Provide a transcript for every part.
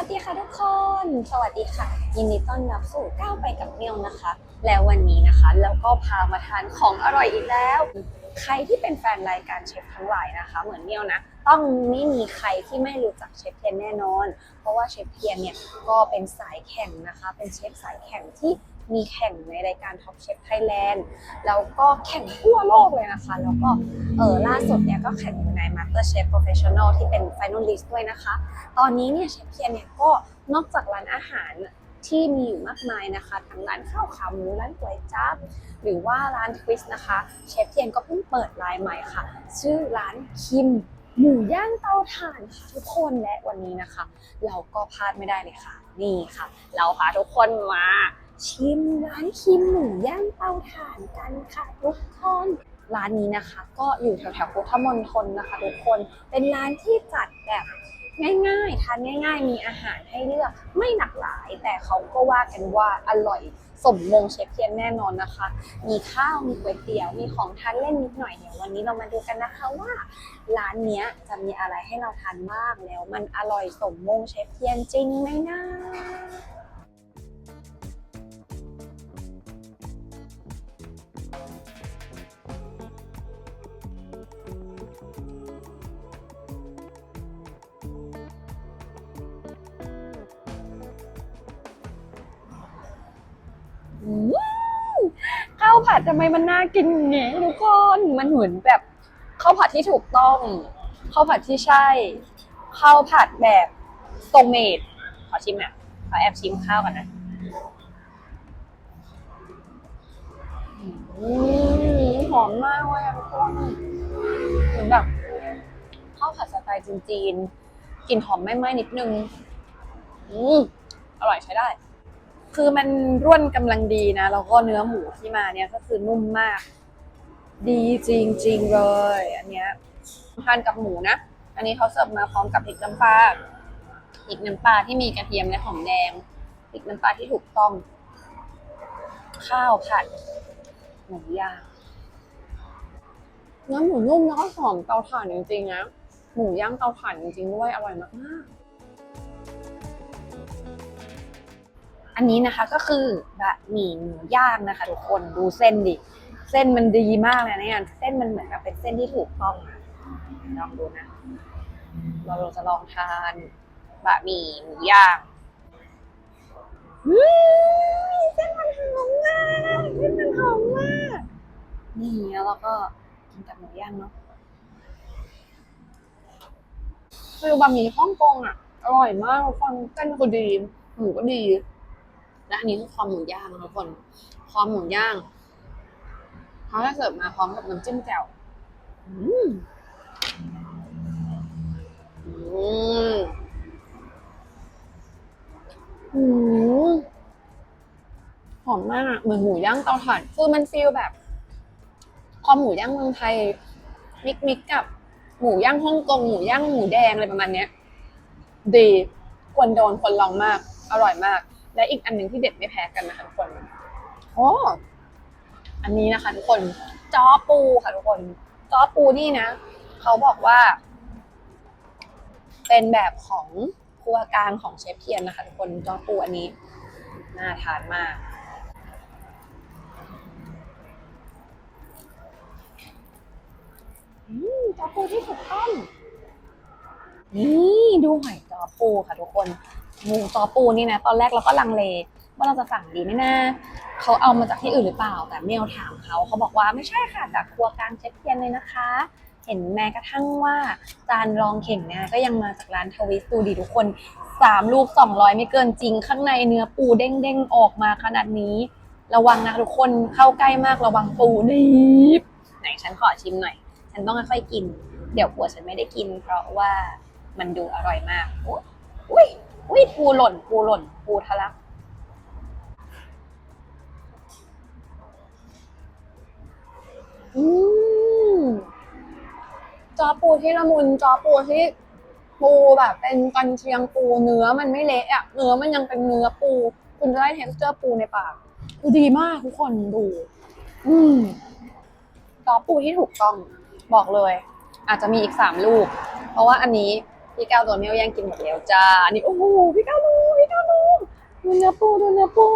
วัสดีค่ะทุกคน สวัสดีค่ะ ยินดีต้อนรับสู่ก้าวไปกับเมียวนะคะ แล้ววันนี้นะคะเราก็พามาทานของอร่อยอีกแล้ว ใครที่เป็นแฟนรายการเชฟทั้งหลายนะคะ เหมือนเมียวนะ ต้องไม่มีใครที่ไม่รู้จักเชฟเทียนแน่นอน เพราะว่าเชฟเทียนเนี่ยก็เป็นสายแข่งนะคะ เป็นเชฟสายแข่งที่ มีแข่งในรายการ Top Chef Thailand แล้วก็แข่งทั่วโลกเลยนะคะ แล้วก็เออล่าสุดเนี่ยก็แข่งอยู่ใน Master Chef Professional ที่เป็น Finalist ด้วยนะคะ ตอนนี้เนี่ยเชฟเทียนเนี่ยก็นอกจากร้านอาหารที่มีอยู่มากมายนะคะทั้งร้านข้าวขาหมูร้านก๋วยจั๊บหรือว่าร้านทวิสนะคะ เชฟเทียนก็เพิ่งเปิดรายใหม่ค่ะ ชื่อร้านคิมหมูย่างเตาถ่านค่ะทุกคนและวันนี้นะคะ เราก็พลาดไม่ได้เลยค่ะ นี่ค่ะ เราพาทุกคนมา ชิมร้านคิมหมูย่างเตาถ่านกันค่ะทุกคนร้านนี้นะคะ ก็อยู่แถวๆพุทธมณฑลนะคะ ทุกคนเป็นร้านที่จัดแบบง่ายๆทานง่าย ๆ มีอาหารให้เลือกไม่หลากหลาย แต่เขาก็ว่ากันว่าอร่อยสมมงเชฟเทียนแน่นอนนะคะ มีข้าวมีก๋วยเตี๋ยวมีของทานเล่นนิดหน่อยเดี๋ยววันนี้เรามาดูกันนะคะว่าร้านเนี้ยจะมีอะไรให้เราทานบ้างแล้ว มันอร่อยสมมงเชฟเทียนจริงไหมนะาวผัดทำไมมันน่ากินอย่างนี้ทุกคนมันเหมือนแบบข้าวผัดที่ถูกต้องข้าวผัดที่ใช่ข้าวผัดแบบทรงเมดขอชิมหน่อยขอแอบชิมข้าวกันนะหอมมากเลยทุกคนเหมือนแบบข้าวผัดสไตล์จีนๆกลิ่นหอมไหม้ๆนิดนึง อืมอร่อยใช้ได้ คือมันร่วนกำลังดีนะ แล้วก็เนื้อหมูที่มาเนี่ยก็คือนุ่มมาก ดีจริง ๆ เลย อันเนี้ยทานกับหมูนะ อันนี้เขาเสิร์ฟมาพร้อมกับพริกน้ำปลาพริกน้ำปลาที่มีกระเทียมและหอมแดงพริกน้ำปลาที่ถูกต้อง ข้าวผัดหมูย่างเนื้อหมูนุ่มแล้วก็หอมเตาถ่านจริงๆนะหมูย่างเตาถ่านจริงๆด้วยอร่อยมากๆ อันนี้นะคะก็คือบะหมี่หมูย่างนะคะทุกคนดูเส้นดิ เส้นมันดีมากเลยนะเนี่ยเส้นมันเหมือนกับเป็นเส้นที่ถูกต้องอะลองดูนะเราเราจะลองทานบะหมี่หมูย่างอืมเส้นมันหอมมากเส้นมันหอมมากนี่แล้วเราก็กินกับหมูย่างเนาะคือบะหมี่ฮ่องกงอะ อร่อยมากทุกคนเส้นก็ดีหมูก็ดี และอันนี้คือคอหมูย่างนะทุกคน คอหมูย่างเขาจะเสิร์ฟมาพร้อมกับน้ำจิ้มแจ่วอืมอืมอืมหอมมากเหมือนหมูย่างเตาถ่านคือมันฟีลแบบ คอหมูย่างเมืองไทย มิกมิกกับหมูย่างฮ่องกงหมูย่างหมูแดงอะไรประมาณเนี้ย ดีควรโดนคนลองมาก อร่อยมาก และอีกอันหนึ่งที่เด็ดไม่แพ้กันนะคะทุกคนโอ้อันนี้นะคะ ทุกคนจอปูค่ะทุกคนจอปูนี่นะเขาบอกว่า เป็นแบบของครัวกลางของเชฟเทียนนะคะ ทุกคนจอปูอันนี้น่าทานมากอืมจอปูที่ถูกต้องนี่ดูหอยจอปูค่ะทุกคน หมูจอปูนี่นะตอนแรกเราก็ลังเลว่าเราจะสั่งดีไหมนะเขาเอามาจากที่อื่นหรือเปล่า แต่เมลถามเขาเขาบอกว่าไม่ใช่ค่ะจากครัวกลางเชฟเทียนเลยนะคะ เห็นแม้กระทั่งว่าจานรองเข่งเนี่ยก็ยังมาจากร้านทวิสดูดีทุกคนสามลูกสองร้อยไม่เกินจริง ข้างในเนื้อปูเด้งๆออกมาขนาดนี้ ระวังนะทุกคนเข้าใกล้มากระวังปูนิบไหนฉันขอชิมหน่อย ฉันต้องค่อยๆกิน เดี๋ยวผัวฉันไม่ได้กิน เพราะว่ามันดูอร่อยมากอุ๊ย อุ้ยปูหล่นปูหล่นปูทะลักอืมจอปูที่ละมุนจอปูที่ปูแบบเป็นกันเชียงปูเนื้อมันไม่เละอะเนื้อมันยังเป็นเนื้อปู คุณจะได้เท็กเจอร์ปูในปากคือดีมากทุกคนดู อืมจอปูที่ถูกต้องบอกเลย อาจจะมีอีกสามลูก เพราะว่าอันนี้ พี่ก้าวตัวเมียวแย่งกินหมดแล้วจ้า อันนี้โอ้โหพี่ก้าวดูพี่ก้าวดูดูเนื้อปูดูเนื้อปู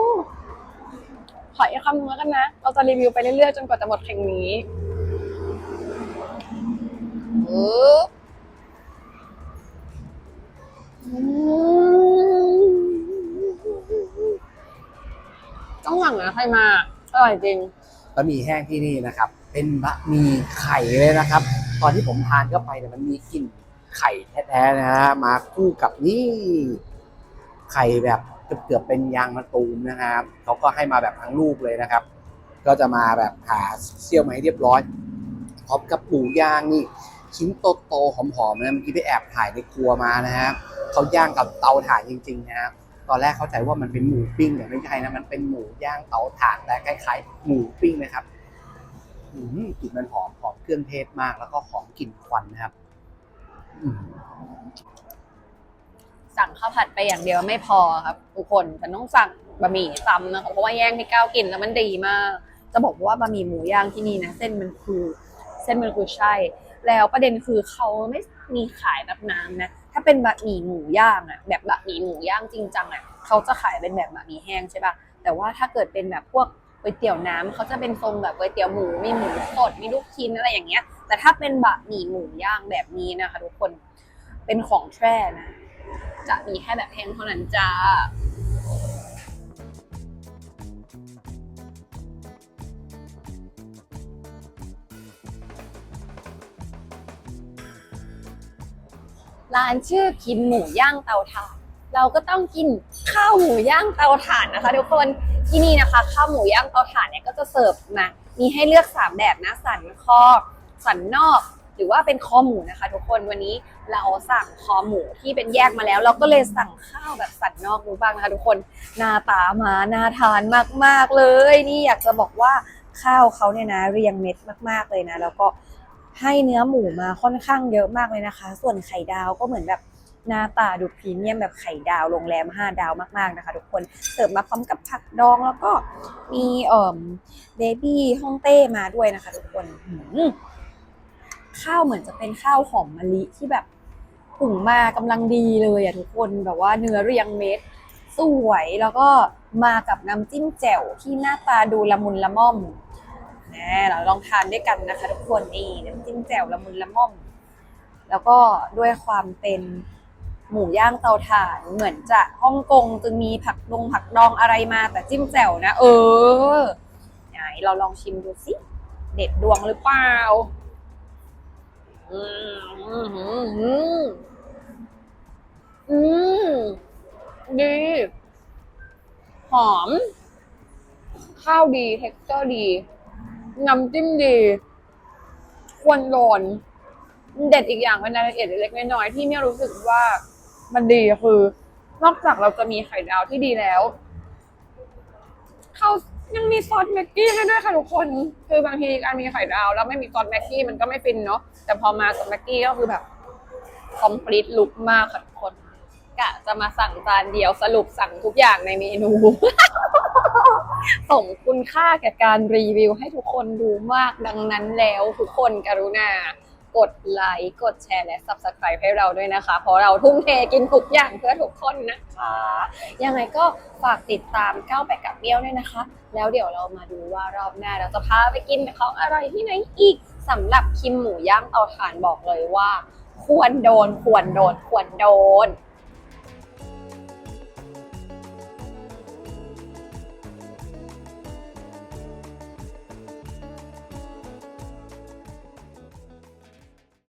ขออีกคำหนึงแล้วกันนะ เราจะรีวิวไปเรื่อยๆจนกว่าจะหมดแข่งนี้ปึ๊บอืมต้องหวังนะใครมาอร่อยจริงบะหมี่แห้งที่นี่นะครับ เป็นบะหมี่ไข่เลยนะครับ ตอนที่ผมทานเข้าไปเนี่ยมันมีกลิ่น ไข่แท้ๆนะฮะมาคู่กับนี่ไข่แบบเกือบเป็นยางมะตูมนะครับเขาก็ให้มาแบบทั้งลูกเลยนะครับ ก็จะมาแบบหาเซี่ยวมาให้เรียบร้อยพร้อมกับหมูย่างนี่ชิ้นโตๆหอมๆนะเมื่อกี้ไปแอบถ่ายในครัวมานะฮะเขาย่างกับเตาถ่านจริงๆนะครับตอนแรกเข้าใจว่ามันเป็นหมูปิ้งแต่ไม่ใช่นะมันเป็นหมูย่างเตาถ่านแต่คล้ายๆหมูปิ้งนะครับอืมกลิ่นมันหอมหอมเครื่องเทศมากแล้วก็หอมกลิ่นควันนะครับ สั่งข้าวผัดไปอย่างเดียวไม่พอครับ ทุกคนฉันต้องสั่งบะหมี่ซ้ำนะคะเพราะว่าแย่งพี่ก้าวกินแล้วมันดีมาก จะบอกว่าบะหมี่หมูย่างที่นี่นะเส้นมันคือ เส้นมันคือใช่ แล้วประเด็นคือเขาไม่มีขายแบบน้ำนะถ้าเป็นบะหมี่หมูย่างอะแบบบะหมี่หมูย่างจริงจังอะเขาจะขายเป็นแบบบะหมี่แห้งใช่ปะแต่ว่าถ้าเกิดเป็นแบบพวกก๋วยเตี๋ยวน้ำเขาจะเป็นทรงแบบก๋วยเตี๋ยวหมูมีหมูสดมีลูกชิ้นอะไรอย่างเงี้ย แต่ถ้าเป็นบะหมี่หมูย่างแบบนี้นะคะ ทุกคนเป็นของแท้นะ จะมีแค่แบบแห้งเท่านั้นจ้าร้านชื่อกินหมูย่างเตาถ่าน เราก็ต้องกินข้าวหมูย่างเตาถ่านนะคะทุกคนที่นี่นะคะ ข้าวหมูย่างเตาถ่านเนี่ยก็จะเสิร์ฟมามีให้เลือกสามแบบนะสันคอ สันนอก หรือว่าเป็นคอหมูนะคะ ทุกคนวันนี้เราสั่งคอหมูที่เป็นแยกมาแล้ว เราก็เลยสั่งข้าวแบบสันนอกดูบ้างนะคะ ทุกคนหน้าตามาน่าทานมากๆเลย นี่อยากจะบอกว่าข้าวเขาเนี่ยนะเรียงเม็ดมาก ๆเลยนะ แล้วก็ให้เนื้อหมูมาค่อนข้างเยอะมากเลยนะคะ ส่วนไข่ดาวก็เหมือนแบบหน้าตาดูพรีเมียมแบบไข่ดาวโรงแรม 5 ดาวมากๆนะคะ ทุกคนเสิร์ฟมาพร้อมกับผักดองแล้วก็มีเอ่อเบบี้ฮ่องเต้มาด้วยนะคะ ทุกคนหื ข้าวเหมือนจะเป็นข้าวหอมมะลิที่แบบหุงมากำลังดีเลยอะทุกคนแบบว่าเนื้อเรียงเม็ดสวยแล้วก็มากับน้ำจิ้มแจ่วที่หน้าตาดูละมุนละม่อมนะเราลองทานด้วยกันนะคะทุกคนนี่น้ำจิ้มแจ่วละมุนละม่อม แล้วก็ด้วยความเป็นหมูย่างเตาถ่านเหมือนจะฮ่องกงจึงมีผักดงผักดองอะไรมาแต่จิ้มแจ่วนะ เออไหนเราลองชิมดูสิเด็ดดวงหรือเปล่า อืมอืมอืมดีหอม ข้าวดีเท็กเจอร์ดี น้ำจิ้มดี ควรโดนเด็ดอีกอย่างเป็นรายละเอียดเล็กๆน้อยๆที่เนี่ยรู้สึกว่ามันดีคือนอกจากเราจะมีไข่ดาวที่ดีแล้ว ยังมีซอสแม็กกี้ให้ด้วยค่ะทุกคน คือบางทีการมีไข่ดาว แล้วไม่มีซอสแม็กกี้มันก็ไม่ฟินเนาะ แต่พอมากับแม็กกี้ก็คือแบบคอมพลีทลุกมากค่ะทุกคน กะจะมาสั่งจานเดียวสรุปสั่งทุกอย่างในเมนูส่งคุณค่าแก่การรีวิวให้ทุกคนดูมากดังนั้นแล้วทุกคนกรุณา กดไลค์กดแชร์และ subscribe ให้เราด้วยนะคะ เพราะเราทุ่มเทกินทุกอย่างเพื่อทุกคนนะคะ ยังไงก็ฝากติดตามก้าวไปกับเบี้ยวด้วยนะคะ แล้วเดี๋ยวเรามาดูว่ารอบหน้าเราจะพาไปกินของอร่อยที่ไหนอีกสำหรับคิมหมูย่างเตาถ่านบอกเลยว่า ควรโดนควรโดนควรโดน